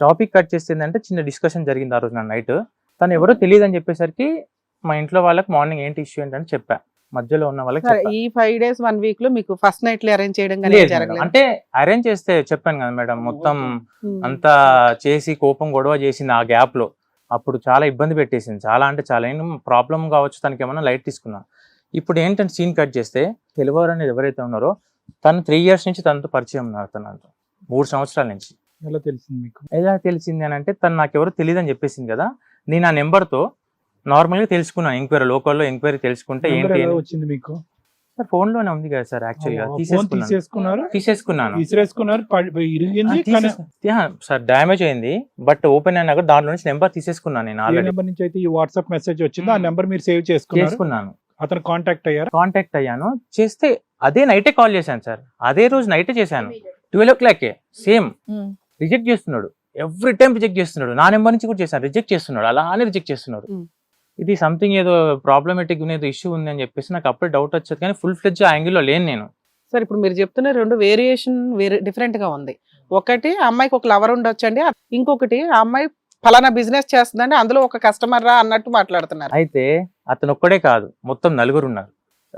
Topic cut చేసింది అంటే చిన్న డిస్కషన్ జరిగింది ఆ రోజు నా నైట్ తను ఎవరో తెలియదు అని చెప్పేసరికి మా ఇంట్లో వాళ్ళకి మార్నింగ్ ఏంటి ఇష్యూ ఏంటని చెప్పా. మధ్యలో ఉన్న వాళ్ళకి. ఈ ఫైవ్ డేస్ వన్ వీక్లో మీకు ఫస్ట్ నైట్ అరేంజ్ చేయడం అంటే అరేంజ్ చేస్తే చెప్పాను కదా మేడం మొత్తం. అంతా చేసి కోపం గొడవ చేసింది ఆ గ్యాప్లో. అప్పుడు చాలా ఇబ్బంది పెట్టేసింది. చాలా అంటే చాలా. ఏం ప్రాబ్లం కావచ్చు తనకి ఏమన్నా లైట్ తీసుకున్నా. ఇప్పుడు ఏంటంటే సీన్ కట్ చేస్తే తెలివారు అనేది ఎవరైతే ఉన్నారో తను త్రీ ఇయర్స్ నుంచి తనతో పరిచయం ఉన్నారు తనతో మూడు సంవత్సరాల నుంచి. ఎలా తెలిసింది మీకు? ఎలా తెలిసింది అని అంటే తను నాకు ఎవరు తెలియదు అని చెప్పేసింది కదా. నేను ఆ నెంబర్తో నార్మల్గా తెలుసుకున్నాను ఎంక్వైరీ లోకల్లో ఎంక్వైరీ తెలుసుకుంటే ఏంటి అని. వచ్చింది మీకు? సార్ ఫోన్లోనే ఉంది కదా సార్ యాక్చువల్గా ఫోన్ తీసేసుకున్నాను. తీసేసుకున్నారు? తీసేసుకున్నాను. తీసేసుకున్నారు పడి- ఇరిగింది ఆ, తీసేసు- యా, సార్ డ్యామేజ్ అయింది బట్ ఓపెన్ అయినాక దాంట్లో నుంచి నెంబర్ తీసేసుకున్నాను నేను ఏ ఆల్రెడీ నెంబర్ నుంచి అయితే ఈ వాట్సాప్ మెసేజ్ వచ్చిందో ఆ నెంబర్ మీరు సేవ్ చేసుకున్నారు? చేసుకున్నాను. అతను కాంటాక్ట్ అయ్యారు? కాంటాక్ట్ అయ్యాను. చేస్తే అదే నైటే కాల్ చేశాను సార్. అదే రోజు నైటే చేశాను. ట్వెల్వ్ ఓ క్లాకే సేమ్. రిజెక్ట్ చేస్తున్నాడు. ఎవ్రీ టైం రిజెక్ట్ చేస్తున్నాడు. నా నెంబర్ నుంచి కూడా చేశాను. రిజెక్ట్ చేస్తున్నాడు. అలానే రిజెక్ట్ చేస్తున్నాడు. ఇది సంథింగ్ ఏదో ప్రాబ్లమేటిక్ ఏదో ఇష్యూ ఉంది అని చెప్పేసి నాకు అప్పుడే డౌట్ వచ్చేది. కానీ ఫుల్ ఫ్లెడ్జ్ ఆ యాంగిల్లో లేను నేను. సరే ఇప్పుడు మీరు చెప్తున్న రెండు వేరియేషన్ వేరే డిఫరెంట్గా ఉంది. ఒకటి అమ్మాయికి ఒక లవర్ ఉండొచ్చండి. ఇంకొకటి ఆ అమ్మాయి ఫలానా బిజినెస్ చేస్తుందండి. అందులో ఒక కస్టమర్ రా అన్నట్టు మాట్లాడుతున్నారు. అయితే అతను ఒక్కడే కాదు. మొత్తం నలుగురు ఉన్నారు.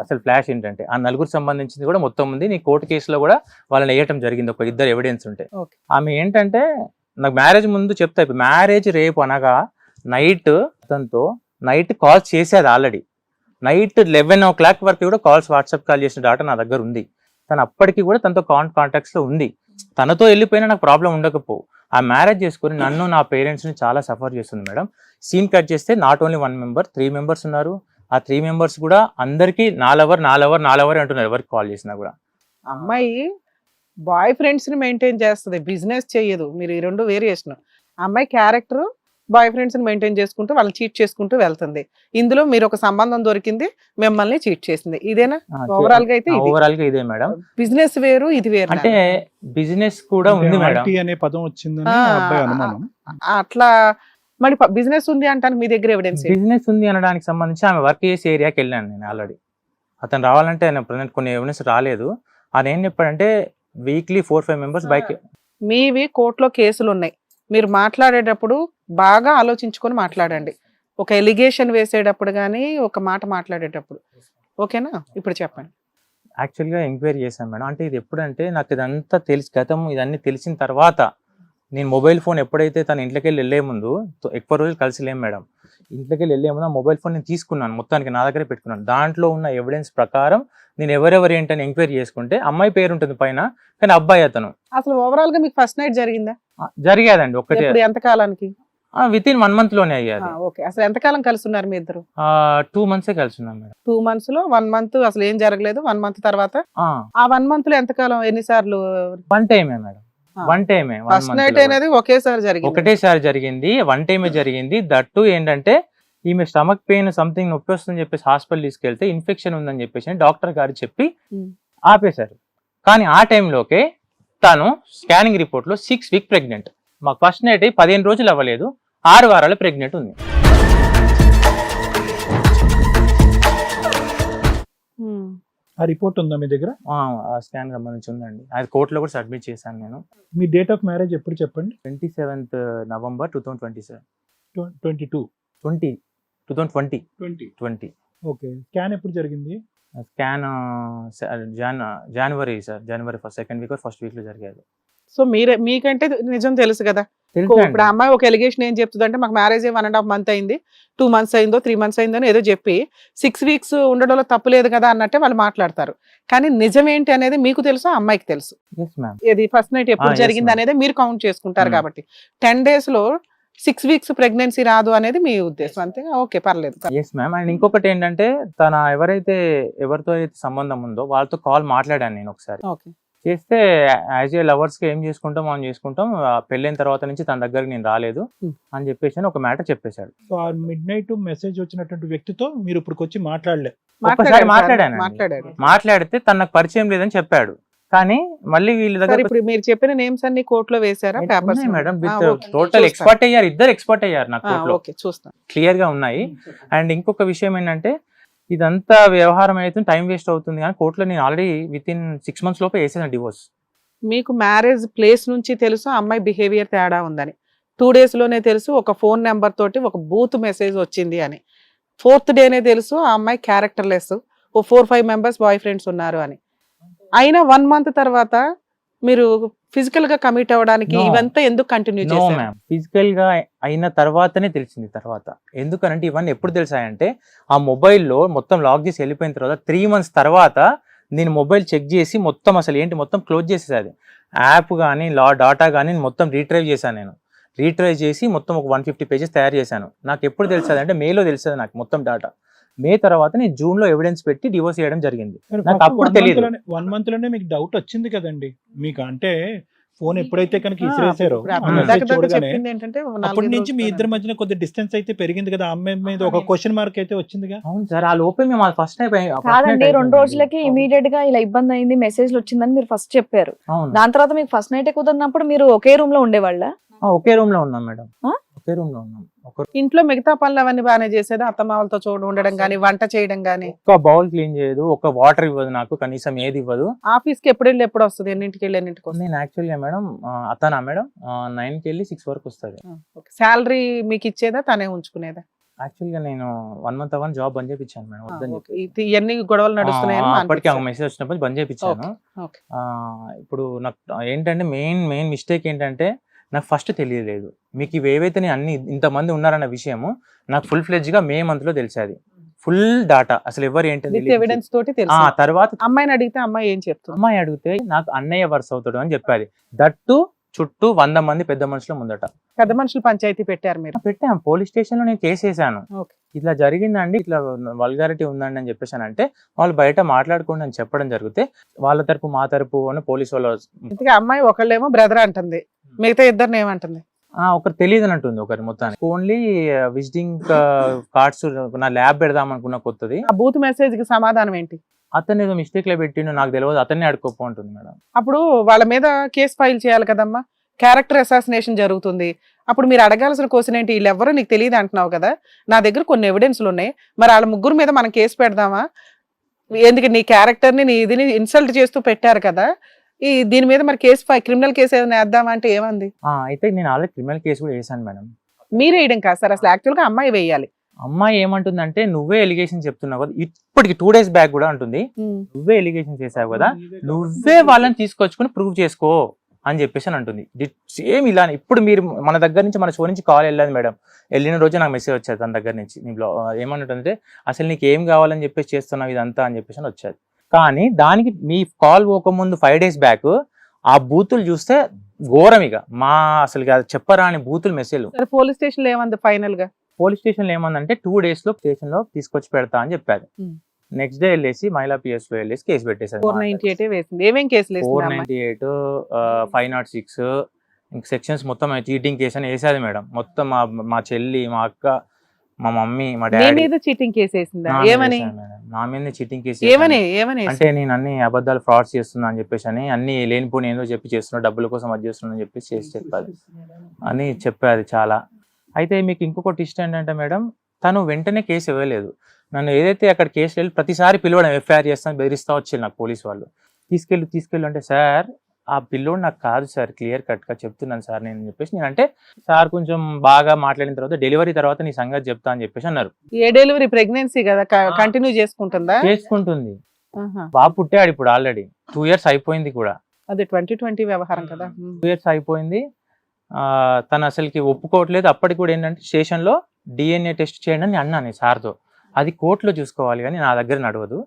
అసలు ఫ్లాష్ ఏంటంటే ఆ నలుగురు సంబంధించింది కూడా మొత్తం ఉంది. నీ కోర్టు కేసులో కూడా వాళ్ళని వేయటం జరిగింది. ఒక ఇద్దరు ఎవిడెన్స్ ఉంటే. ఆమె ఏంటంటే నాకు మ్యారేజ్ ముందు చెప్తా మ్యారేజ్ రేపు అనగా నైట్ అతనితో నైట్ కాల్స్ చేసేది already night eleven o'clock వరకు కూడా కాల్స్ వాట్సాప్ కాల్ చేసిన డాటా నా దగ్గర ఉంది. తను అప్పటికి కూడా తనతో కాన్ కాంటాక్ట్స్లో ఉంది. తనతో వెళ్ళిపోయినా నాకు ప్రాబ్లం ఉండకపో. ఆ మ్యారేజ్ చేసుకుని నన్ను నా పేరెంట్స్ని చాలా సఫర్ చేస్తుంది మేడం. సీన్ కట్ చేస్తే not only one member three members ఉన్నారు. ఆ త్రీ మెంబర్స్ కూడా అందరికి నాలవర్ నాలవర్ నాలవర్ అంటున్నారు ఎవరికి కాల్ చేసినా కూడా. అమ్మాయి బాయ్ ఫ్రెండ్స్ని మెయింటైన్ చేస్తుంది బిజినెస్ చేయదు మీరు ఈ రెండు వేరియేషన్ అమ్మాయి క్యారెక్టర్ బాయ్ ఫ్రెండ్స్ని మెయింటైన్ చేసుకుంటూ వాళ్ళని చీట్ చేసుకుంటూ వెళ్తుంది. ఇందులో మీరు ఒక సంబంధం దొరికింది మిమ్మల్ని చీట్ చేసింది. ఇదేనా? ఓవరాల్గా అయితే ఇది. ఓవరాల్గా ఇదే మేడం బిజినెస్ వేరు ఇది వేరు అంటే బిజినెస్ కూడా ఉంది మేడం అనే పదం అనుమానం. అట్లా మరి బిజినెస్ ఉంది అంటానికి మీ దగ్గర ఎవిడెన్స్ బిజినెస్ ఉంది అనడానికి సంబంధించి ఆమె వర్క్ చేసే ఏరియాకి వెళ్ళాను నేను ఆల్రెడీ అతను రావాలంటే ఆయన ప్రజెంట్ కొన్ని ఎవిడెన్స్ రాలేదు. ఆయన ఏం చెప్పాడంటే weekly four five members bike మీవి కోర్టులో కేసులు ఉన్నాయి. మీరు మాట్లాడేటప్పుడు బాగా ఆలోచించుకొని మాట్లాడండి. ఒక ఎలిగేషన్ వేసేటప్పుడు కానీ ఒక మాట మాట్లాడేటప్పుడు. ఓకేనా? ఇప్పుడు చెప్పండి. యాక్చువల్గా ఎంక్వైరీ చేశాను మేడం. అంటే ఇది ఎప్పుడంటే నాకు ఇదంతా తెలిసి. గతం ఇదన్నీ తెలిసిన తర్వాత నేను మొబైల్ ఫోన్ ఎప్పుడైతే తన ఇంట్లోకి వెళ్ళి వెళ్ళే ముందు ఎక్కువ రోజులు కలిసి లేం మేడం. ఇంట్లోకి వెళ్ళి వెళ్ళే ముందు ఆ మొబైల్ ఫోన్ నేను తీసుకున్నాను మొత్తానికి నా దగ్గరే పెట్టుకున్నాను. దాంట్లో ఉన్న ఎవిడెన్స్ ప్రకారం నేను ఎవరెవరు ఏంటని ఎంక్వైరీ చేసుకుంటే అమ్మాయి పేరు ఉంటుంది పైన కానీ అబ్బాయి అతను. అసలు ఓవరాల్గా మీకు ఫస్ట్ నైట్ జరిగిందా? జరిగేదండి ఒకటి ఎంత కాలానికి? విత్ ఇన్ వన్ మంత్లోనే అయ్యాది. ఓకే. అసలు ఎంత కాలం కలిసి ఉన్నారు మీ ఇద్దరు? టూ మంత్సే కలిసి ఉన్నాం మేడం. టూ మంత్స్లో వన్ మంత్ అసలు ఏం జరగలేదు వన్ మంత్ తర్వాత? ఆ, వన్ మంత్లో ఎంత కాలం? ఎన్నిసార్లు? వన్ టైమే మేడం. వన్ టైమే ఫస్ట్ నైట్. అనేది ఒకేసారి జరిగింది. ఒకటేసారి జరిగింది వన్ టైమే జరిగింది. దట్టు ఏంటంటే ఈమె స్టమక్ పెయిన్ సంథింగ్ నొప్పి వస్తుందని చెప్పేసి హాస్పిటల్ తీసుకెళ్తే ఇన్ఫెక్షన్ ఉందని చెప్పేసి డాక్టర్ గారు చెప్పి Hmm. ఆపేశారు. కానీ ఆ టైంలోకే తను స్కానింగ్ రిపోర్ట్లో సిక్స్ వీక్ ప్రెగ్నెంట్ మాకు ఫస్ట్ నైట్ పదిహేను రోజులు అవ్వలేదు ఆరు వారాలు ప్రెగ్నెంట్ ఉంది. ఆ రిపోర్ట్ ఉందా మీ దగ్గర? ఆ స్కాన్ సంబంధించి ఉందండి. అది కోర్టులో కూడా సబ్మిట్ చేశాను నేను. మీ డేట్ ఆఫ్ మ్యారేజ్ ఎప్పుడు చెప్పండి? Twenty seventh November two thousand twenty seven twenty two. Twenty. Two thousand twenty. Twenty. Twenty. Okay. Scan ఎప్పుడు జరిగింది? Scan Jan January sir. January first second week first వీక్లో జరిగేది. సో మీరే మీకంటే నిజం తెలుసు కదా. ఇప్పుడు అమ్మాయి ఒక ఎలిగేషన్ ఏం చెప్తుంది అంటే మాకు marriage one and half month అయింది. టూ మంత్స్ అయిందో త్రీ మంత్స్ అయిందో ఏదో చెప్పి సిక్స్ వీక్స్ ఉండడంలో తప్పు లేదు కదా అన్నట్టే వాళ్ళు మాట్లాడతారు. కానీ నిజం ఏంటి అనేది మీకు తెలుసు ఆ అమ్మాయికి తెలుసు. ఇది ఫస్ట్ నైట్ ఎప్పుడు జరిగింది. అనేది మీరు కౌంట్ చేసుకుంటారు Hmm. కాబట్టి. టెన్ డేస్లో సిక్స్ వీక్స్ ప్రెగ్నెన్సీ రాదు అనేది మీ ఉద్దేశం. అంతే ఓకే పర్లేదు. ఎస్ మ్యామ్ అండ్ ఇంకొకటి ఏంటంటే తన ఎవరైతే ఎవరితో అయితే సంబంధం ఉందో వాళ్ళతో కాల్ మాట్లాడాను నేను ఒకసారి. ఓకే. చేస్తే యాజ్ ఏ లవర్స్కి ఏం చేసుకుంటాం మనం చేసుకుంటాం. పెళ్ళైన తర్వాత నుంచి తన దగ్గరికి నేను రాలేదు. అని చెప్పేసి అని ఒక మ్యాటర్ చెప్పేశాడు. సో ఆ మిడ్ నైట్ మెసేజ్ వచ్చినటువంటి వ్యక్తితో మీరు ఇప్పుడు వచ్చి మాట్లాడలే. ఒక్కసారి మాట్లాడాడు మాట్లాడానండి. మాట్లాడాడు. మాట్లాడితే తన నాకు పరిచయం లేదని చెప్పాడు. కానీ మళ్ళీ వీళ్ళ దగ్గర ఇప్పుడు మీరు చెప్పిన నేమ్స్ అన్ని కోర్టులో వేసారా papers madam with total expert అయ్యారు ఇద్దరు ఎక్స్పర్ట్ అయ్యారు నాకు కోర్టులో. ఓకే చూస్తాను. క్లియర్గా ఉన్నాయి. అండ్ ఇంకొక విషయం ఏంటంటే ఇదంతా వ్యవహారం అయితే టైం వేస్ట్ అవుతుంది కానీ కోర్టులో నేను already with in six months లోపే వేసేసాను డివోర్స్ మీకు మ్యారేజ్ ప్లేస్ నుంచి తెలుసు ఆ అమ్మాయి బిహేవియర్ తేడా ఉందని. టూ డేస్లోనే తెలుసు ఒక ఫోన్ నెంబర్ తోటి ఒక బూత్ మెసేజ్ వచ్చింది అని. ఫోర్త్ డేనే తెలుసు ఆ అమ్మాయి క్యారెక్టర్ లెస్ ఓ four five members boyfriends ఉన్నారు అని. అయినా వన్ మంత్ తర్వాత మీరు ఫిజికల్గా కమిట్ అవ్వడానికి. ఇవంతా ఎందుకు కంటిన్యూ మ్యామ్. ఫిజికల్గా అయిన తర్వాతనే తెలిసింది తర్వాత. ఎందుకనంటే ఇవన్నీ ఎప్పుడు తెలిసాయంటే ఆ మొబైల్లో మొత్తం లాక్ చేసి వెళ్ళిపోయిన తర్వాత త్రీ మంత్స్ తర్వాత నేను మొబైల్ చెక్ చేసి మొత్తం అసలు ఏంటి మొత్తం క్లోజ్ చేసేది యాప్ కానీ లా డాటా కానీ మొత్తం రీట్రైవ్ చేశాను నేను. రీట్రైవ్ చేసి మొత్తం ఒక వన్ ఫిఫ్టీ పేజెస్ తయారు చేశాను. నాకు ఎప్పుడు తెలిసేది అంటే మేలో తెలిసేది నాకు మొత్తం డాటా. మే తర్వాత నేను జూన్లో ఎవిడెన్స్ పెట్టి డివోర్స్ చేయడం జరిగింది. నాకు అప్పుడు తెలీదు. వన్ మంత్లోనే మీకు డౌట్ వచ్చింది కదండి. మీకు అంటే ఫోన్ ఎప్పుడైతే కనుక ఇసిరేసారో ఏంటంటే అప్పటి నుంచి మీ ఇద్దరి మధ్యన కొద్ది డిస్టెన్స్ అయితే పెరిగింది కదా అమ్మాయి మీద ఒక క్వశ్చన్ మార్క్ అయితే వచ్చిందిగా అవును సార్ ఆ లోపే మేము ఫస్ట్ టైం కాదండి రెండు రోజులకి ఇమీడియట్గా ఇలా ఇబ్బంది అయింది మెసేజ్లు వచ్చిందని మీరు ఫస్ట్ చెప్పారు. అవును. దాని తర్వాత మీకు ఫస్ట్ నైట్ కుదిరినప్పుడు మీరు ఒకే రూమ్లో ఉండేవాళ్ళ? ఒకే రూమ్లో ఉన్నాం మేడం? ఒకే రూమ్లో ఉన్నాం. ఇంట్లో మిగతా పనులు అవన్నీ బాగానే చేసేది అత్తమావలతో చూడు ఉండడం గానీ వంట చేయడం గానీ. ఒక్క బౌల్ క్లీన్ చేయదు ఒక వాటర్ ఇవ్వదు నాకు కనీసం ఏది ఇవ్వదు. ఆఫీస్కి ఎప్పుడు వెళ్ళి ఎప్పుడు వస్తుంది? ఎన్నింటికి వెళ్ళి ఎన్నింటికి వస్తుంది నేను యాక్చువల్గా మేడం అతనా మేడం? నైన్కి వెళ్ళి సిక్స్ వరకు వస్తుంది. శాలరీ మీకు ఇచ్చేదా? తనే ఉంచుకునేదా? యాక్చువల్గా నేను వన్ మంత్ అవన్ జాబ్ బంద్ చేయించాను మేడం వద్దని. చెప్పి ఇవన్నీ గొడవలు అప్పటికి ఒక. మెసేజ్ వచ్చినప్పుడు బంద్ చేయించాను ఇప్పుడు నాకు ఏంటంటే మెయిన్ మెయిన్ మిస్టేక్ ఏంటంటే నాకు ఫస్ట్ తెలియలేదు. మీకు ఇవి ఏవైతే నేను అన్ని ఇంతమంది ఉన్నారన్న విషయము నాకు ఫుల్ ఫ్లెడ్జ్గా మే మంత్లో తెలిసేది. ఫుల్ డాటా అసలు ఎవరు ఏంటి విత్ ఎవిడెన్స్ తోటి ఆ తర్వాత అమ్మాయిని అడిగితే అమ్మాయి ఏం చెప్తుంది? అమ్మాయి అడిగితే నాకు అన్నయ్య వరుస అవుతాడు అని చెప్పాది దట్టు చుట్టూ వంద మంది పెద్ద మనుషుల ముందట. పెద్ద మనుషులు పంచాయతీ పెట్టారు మీరు. పెట్టాం. పోలీస్ స్టేషన్లో నేను కేసు వేసాను ఓకే. ఇట్లా జరిగిందండి ఇట్లా వల్గారిటీ ఉందండి అని చెప్పేసి అని అంటే వాళ్ళు బయట మాట్లాడుకోండి అని చెప్పడం జరిగితే వాళ్ళ తరపు మా తరపు అని పోలీస్ వాళ్ళు అమ్మాయి ఒకళ్ళేమో బ్రదర్ అంటుంది. మిగతా ఇద్దరిని ఏమంటుంది? ఒకరు తెలియదు అని అంటుంది ఒకరి మొత్తానికి. ఓన్లీ విజిటింగ్ కార్డ్స్ నా ల్యాబ్ పెడదాం అనుకున్న కొత్తది. ఆ బూత్ మెసేజ్కి సమాధానం ఏంటి? అతను ఏదో మిస్టేక్లో పెట్టిండు నాకు తెలియదు. అతన్ని అడుకోపో ఉంటుంది మేడం. అప్పుడు వాళ్ళ మీద కేసు ఫైల్ చేయాలి కదమ్మా. క్యారెక్టర్ అసాసినేషన్ జరుగుతుంది. అప్పుడు మీరు అడగాల్సిన క్వశ్చన్ ఏంటి? వీళ్ళెవరో నీకు తెలియదు అంటున్నావు కదా. నా దగ్గర కొన్ని ఎవిడెన్స్లు ఉన్నాయి. మరి వాళ్ళ ముగ్గురు మీద మనం కేసు పెడదామా? ఎందుకు నీ క్యారెక్టర్ని నీ ఇదిని ఇన్సల్ట్ చేస్తూ పెట్టారు కదా. ఈ దీని మీద మరి కేసు క్రిమినల్ కేసు ఏమైనా వేద్దామా అంటే ఏమంది? ఆ, అయితే నేను ఆల్రెడీ క్రిమినల్ కేసు కూడా వేసాను మేడం. మీరు వేయడం కాదు సార్ అసలు యాక్చువల్గా అమ్మాయి వేయాలి. అమ్మాయి ఏమంటుందంటే నువ్వే ఎలిగేషన్ చెప్తున్నావు కదా. ఇప్పటికి టూ డేస్ బ్యాక్ కూడా అంటుంది. నువ్వే ఎలిగేషన్ చేసావు కదా నువ్వే వాళ్ళని తీసుకొచ్చుకొని ప్రూవ్ చేసుకో అని చెప్పేసి అని అంటుంది. సేమ్ ఇలా ఇప్పుడు మీరు మన దగ్గర నుంచి మన షో నుంచి కాల్ వెళ్ళదు మేడం. వెళ్ళిన రోజే నాకు మెసేజ్ వచ్చేది తన దగ్గర నుంచి. నీ బ్లా ఏమంటుందంటే అసలు నీకు ఏం కావాలని చెప్పేసి చేస్తున్నావు ఇదంతా అని చెప్పేసి అని వచ్చేది. కానీ దానికి మీ కాల్ పోకముందు ఫైవ్ డేస్ బ్యాక్ ఆ బూతులు చూస్తే ఘోరం ఇక. మా అసలు చెప్పరాని బూతులు మెసేజ్ పోలీస్ స్టేషన్ ఏమంది ఫైనల్గా? పోలీస్ స్టేషన్ ఏమందంటే టూ డేస్లో స్టేషన్లో తీసుకొచ్చి పెడతా అని చెప్పారు. Hmm. నెక్స్ట్ డే వెళ్ళేసి మహిళా పిఎస్లో వెళ్ళేసి కేసు పెట్టేశారు ఫోర్ నైన్టీ ఎయిట్ వేసింది. ఏమేం కేసులు వేసింది ఫోర్ అమ్మాయి ninety eight five naught six ఇంక సెక్షన్స్ మొత్తం చీటింగ్ కేసు అని వేసేది మేడం. మొత్తం మా మా చెల్లి మా అక్క మా మమ్మీ మా డాడీ. మీద చీటింగ్ కేసు వేసిందా? నా మీద ఏమని? వేశారు మేడం. నా మీద చీటింగ్ కేసు ఏమని? వేశారు. ఏమని అంటే నేను అన్ని అబద్ధాలు ఫ్రాడ్స్ చేస్తున్నా అని చెప్పేసి అని అన్ని లేనిపోని ఏందో చెప్పి చేస్తున్నా డబ్బుల కోసం అది చేస్తున్నా అని చెప్పేసి చేసి చెప్పాలి. అని చెప్పాది చాలా. అయితే మీకు ఇంకొక ట్విస్ట్ ఏంటంటే మేడం తను వెంటనే కేసు ఇవ్వలేదు. నన్ను ఏదైతే అక్కడ కేసు వెళ్ళి ప్రతిసారి పిలవడం ఎఫ్ఐఆర్ చేస్తాను బెదిరిస్తా వచ్చి నాకు పోలీస్ వాళ్ళు. తీసుకెళ్ళి తీసుకెళ్ళి అంటే సార్ ఆ పిల్లోడు నాకు కాదు సార్ క్లియర్ కట్గా చెప్తున్నాను సార్ నేను చెప్పేసి. నేను అంటే సార్ కొంచెం బాగా మాట్లాడిన తర్వాత డెలివరీ తర్వాత నీ సంగతి చెప్తా అని చెప్పేసి అన్నారు. ఏ డెలివరీ ప్రెగ్నెన్సీ కదా కంటిన్యూ చేసుకుంటుందా? చేసుకుంటుంది. బాబు పుట్టాడు ఇప్పుడు ఆల్రెడీ. టూ ఇయర్స్ అయిపోయింది కూడా. అది ట్వంటీ ట్వంటీ వ్యవహారం కదా. టూ ఇయర్స్ అయిపోయింది. ఆ, తను అసలుకి ఒప్పుకోవట్లేదు. అప్పటికి కూడా ఏంటంటే స్టేషన్లో డిఎన్ఏ టెస్ట్ చేయండి అని అన్నాను సార్తో. అది కోర్టులో చూసుకోవాలి కానీ నా దగ్గర నడవదు.